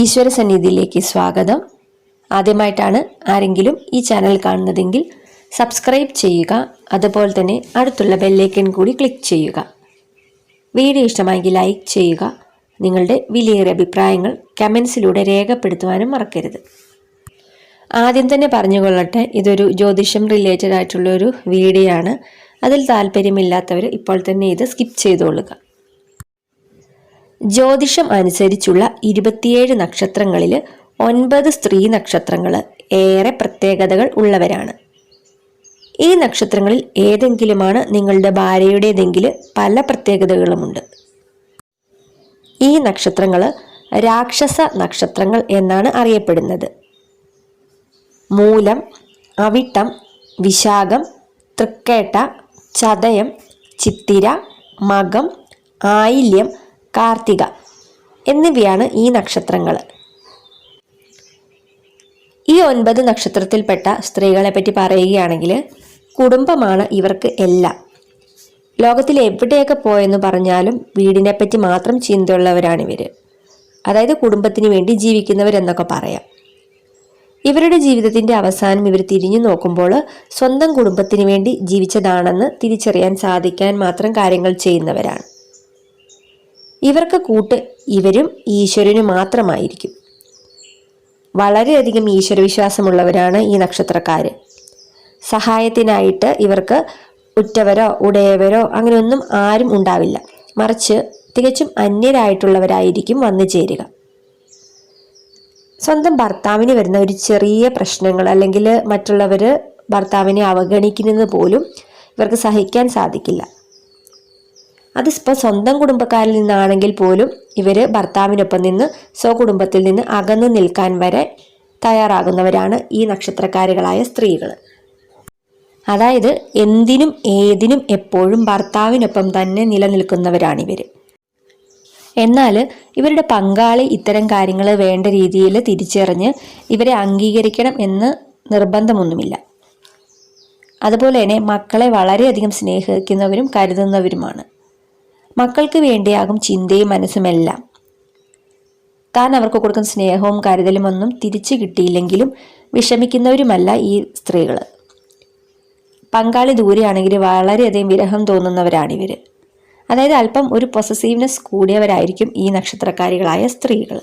ഈശ്വര സന്നിധിയിലേക്ക് സ്വാഗതം. ആദ്യമായിട്ടാണ് ആരെങ്കിലും ഈ ചാനൽ കാണുന്നതെങ്കിൽ സബ്സ്ക്രൈബ് ചെയ്യുക അതുപോലെ തന്നെ അടുത്തുള്ള ബെല്ലേക്കൻ കൂടി ക്ലിക്ക് ചെയ്യുക. വീഡിയോ ഇഷ്ടമായെങ്കിൽ ലൈക്ക് ചെയ്യുക നിങ്ങളുടെ വിലയേറിയ അഭിപ്രായങ്ങൾ കമൻസിലൂടെ രേഖപ്പെടുത്തുവാനും മറക്കരുത്. ആദ്യം തന്നെ പറഞ്ഞുകൊള്ളട്ടെ ഇതൊരു ജ്യോതിഷം റിലേറ്റഡ് ആയിട്ടുള്ള ഒരു വീഡിയോ ആണ് അതിൽ താല്പര്യമില്ലാത്തവർ ഇപ്പോൾ തന്നെ ഇത് സ്കിപ്പ് ചെയ്തോളുക. ജ്യോതിഷം അനുസരിച്ചുള്ള ഇരുപത്തിയേഴ് നക്ഷത്രങ്ങളിൽ ഒൻപത് സ്ത്രീ നക്ഷത്രങ്ങൾ ഏറെ പ്രത്യേകതകൾ ഉള്ളവരാണ്. ഈ നക്ഷത്രങ്ങളിൽ ഏതെങ്കിലുമാണ് നിങ്ങളുടെ ഭാര്യയുടേതെങ്കിൽ പല പ്രത്യേകതകളുമുണ്ട്. ഈ നക്ഷത്രങ്ങൾ രാക്ഷസ നക്ഷത്രങ്ങൾ എന്നാണ് അറിയപ്പെടുന്നത്. മൂലം അവിട്ടം വിശാഖം തൃക്കേട്ട ചതയം ചിത്തിര മകം ആയില്യം കാർത്തിക എന്നിവയാണ് ഈ നക്ഷത്രങ്ങൾ ഈ ഒൻപത് നക്ഷത്രത്തിൽപ്പെട്ട സ്ത്രീകളെ പറ്റി പറയുകയാണെങ്കിൽ കുടുംബമാണ് ഇവർക്ക് എല്ലാം. ലോകത്തിൽ എവിടെയൊക്കെ പോയെന്ന് പറഞ്ഞാലും വീടിനെ പറ്റി മാത്രം ചിന്തയുള്ളവരാണിവർ അതായത് കുടുംബത്തിന് വേണ്ടി ജീവിക്കുന്നവരെന്നൊക്കെ പറയാം. ഇവരുടെ ജീവിതത്തിന്റെ അവസാനം ഇവർ തിരിഞ്ഞു നോക്കുമ്പോൾ സ്വന്തം കുടുംബത്തിന് വേണ്ടി ജീവിച്ചതാണെന്ന് തിരിച്ചറിയാൻ സാധിക്കാൻ മാത്രം കാര്യങ്ങൾ ചെയ്യുന്നവരാണ്. ഇവർക്ക് കൂട്ട് ഇവരും ഈശ്വരനും മാത്രമായിരിക്കും. വളരെയധികം ഈശ്വരവിശ്വാസമുള്ളവരാണ് ഈ നക്ഷത്രക്കാർ സഹായത്തിനായിട്ട് ഇവർക്ക് ഉറ്റവരോ ഉടയവരോ അങ്ങനെയൊന്നും ആരും ഉണ്ടാവില്ല. മറിച്ച് തികച്ചും അന്യരായിട്ടുള്ളവരായിരിക്കും വന്നു ചേരുക. സ്വന്തം ഭർത്താവിന് വരുന്ന ഒരു ചെറിയ പ്രശ്നങ്ങൾ അല്ലെങ്കിൽ മറ്റുള്ളവർ ഭർത്താവിനെ അവഗണിക്കുന്നത് പോലും ഇവർക്ക് സഹിക്കാൻ സാധിക്കില്ല. അതിപ്പോൾ സ്വന്തം കുടുംബക്കാരിൽ നിന്നാണെങ്കിൽ പോലും ഇവർ ഭർത്താവിനൊപ്പം നിന്ന് സ്വകുടുംബത്തിൽ നിന്ന് അകന്നു നിൽക്കാൻ വരെ തയ്യാറാകുന്നവരാണ് ഈ നക്ഷത്രക്കാരികളായ സ്ത്രീകൾ അതായത് എന്തിനും ഏതിനും എപ്പോഴും ഭർത്താവിനൊപ്പം തന്നെ നിലനിൽക്കുന്നവരാണിവർ എന്നാൽ ഇവരുടെ പങ്കാളി ഇത്തരം കാര്യങ്ങൾ വേണ്ട രീതിയിൽ തിരിച്ചറിഞ്ഞ് ഇവരെ അംഗീകരിക്കണം എന്ന് നിർബന്ധമൊന്നുമില്ല. അതുപോലെ തന്നെ മക്കളെ വളരെയധികം സ്നേഹിക്കുന്നവരും കരുതുന്നവരുമാണ്. മക്കൾക്ക് വേണ്ടിയാകും ചിന്തയും മനസ്സുമെല്ലാം താൻ അവർക്ക് കൊടുക്കുന്ന സ്നേഹവും കരുതലും ഒന്നും തിരിച്ചു കിട്ടിയില്ലെങ്കിലും വിഷമിക്കുന്നവരുമല്ല ഈ സ്ത്രീകൾ പങ്കാളി ദൂരെയാണെങ്കിൽ വളരെയധികം വിരഹം തോന്നുന്നവരാണിവർ. അതായത് അല്പം ഒരു പൊസസീവ്നെസ് കൂടിയവരായിരിക്കും ഈ നക്ഷത്രക്കാരികളായ സ്ത്രീകൾ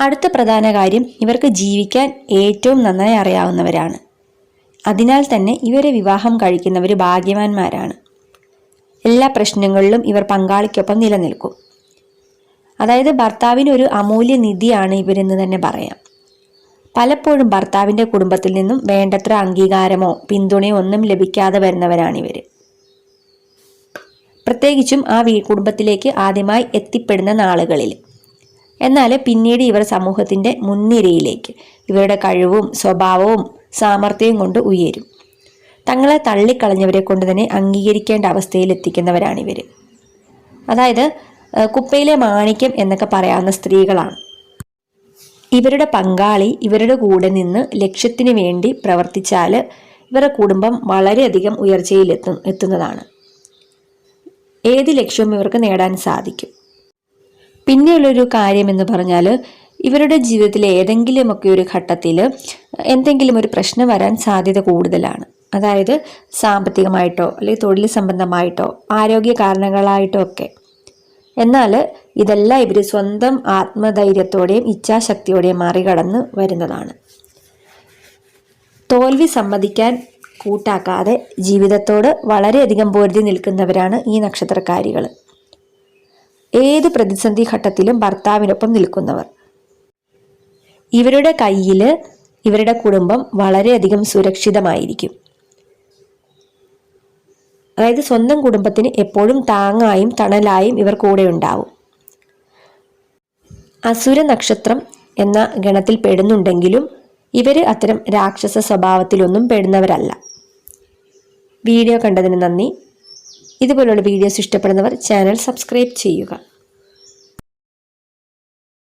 അടുത്ത പ്രധാന കാര്യം ഇവർക്ക് ജീവിക്കാൻ ഏറ്റവും നന്നായി അറിയാവുന്നവരാണ്. അതിനാൽ തന്നെ ഇവരെ വിവാഹം കഴിക്കുന്നവർ ഭാഗ്യവാന്മാരാണ്. എല്ലാ പ്രശ്നങ്ങളിലും ഇവർ പങ്കാളിക്കൊപ്പം നിലനിൽക്കും. അതായത് ഭർത്താവിന് ഒരു അമൂല്യ നിധിയാണ് ഇവരെന്ന് തന്നെ പറയാം. പലപ്പോഴും ഭർത്താവിന്റെ കുടുംബത്തിൽ നിന്നും വേണ്ടത്ര അംഗീകാരമോ പിന്തുണയോ ഒന്നും ലഭിക്കാതെ വരുന്നവരാണിവർ പ്രത്യേകിച്ചും ആ വീ കുടുംബത്തിലേക്ക് ആദ്യമായി എത്തിപ്പെടുന്ന നാളുകളിൽ. എന്നാൽ പിന്നീട് ഇവർ സമൂഹത്തിന്റെ മുൻനിരയിലേക്ക് ഇവരുടെ കഴിവും സ്വഭാവവും സാമർഥ്യവും കൊണ്ട് ഉയരും. തങ്ങളെ തള്ളിക്കളഞ്ഞവരെ കൊണ്ട് തന്നെ അംഗീകരിക്കേണ്ട അവസ്ഥയിൽ എത്തിക്കുന്നവരാണിവർ അതായത് കുപ്പയിലെ മാണിക്യം എന്നൊക്കെ പറയാവുന്ന സ്ത്രീകളാണ്. ഇവരുടെ പങ്കാളി ഇവരുടെ കൂടെ നിന്ന് ലക്ഷ്യത്തിന് വേണ്ടി പ്രവർത്തിച്ചാൽ ഇവരുടെ കുടുംബം വളരെയധികം ഉയർച്ചയിൽ എത്തു എത്തുന്നതാണ്. ഏത് ലക്ഷ്യവും ഇവർക്ക് നേടാൻ സാധിക്കും. പിന്നെയുള്ളൊരു കാര്യം എന്ന് പറഞ്ഞാൽ ഇവരുടെ ജീവിതത്തിലെ ഏതെങ്കിലുമൊക്കെ ഒരു ഘട്ടത്തിൽ എന്തെങ്കിലും ഒരു പ്രശ്നം വരാൻ സാധ്യത കൂടുതലാണ്. അതായത് സാമ്പത്തികമായിട്ടോ അല്ലെങ്കിൽ തൊഴിൽ സംബന്ധമായിട്ടോ ആരോഗ്യ കാരണങ്ങളായിട്ടോ ഒക്കെ. എന്നാൽ ഇതെല്ലാം ഇവർ സ്വന്തം ആത്മധൈര്യത്തോടെയും ഇച്ഛാശക്തിയോടെയും മറികടന്ന് വരുന്നതാണ്. തോൽവി സമ്മതിക്കാൻ കൂട്ടാക്കാതെ ജീവിതത്തോട് വളരെയധികം പൊരുതി നിൽക്കുന്നവരാണ് ഈ നക്ഷത്രക്കാരികൾ. ഏത് പ്രതിസന്ധി ഘട്ടത്തിലും ഭർത്താവിനൊപ്പം നിൽക്കുന്നവർ. ഇവരുടെ കയ്യിൽ ഇവരുടെ കുടുംബം വളരെയധികം സുരക്ഷിതമായിരിക്കും. അതായത് സ്വന്തം കുടുംബത്തിന് എപ്പോഴും താങ്ങായും തണലായും ഇവർ കൂടെ ഉണ്ടാവും. അസുര നക്ഷത്രം എന്ന ഗണത്തിൽ പെടുന്നുണ്ടെങ്കിലും ഇവർ അത്തരം രാക്ഷസ സ്വഭാവത്തിലൊന്നും പെടുന്നവരല്ല. വീഡിയോ കണ്ടതിന് നന്ദി. ഇതുപോലുള്ള വീഡിയോസ് ഇഷ്ടപ്പെടുന്നവർ ചാനൽ സബ്സ്ക്രൈബ് ചെയ്യുക.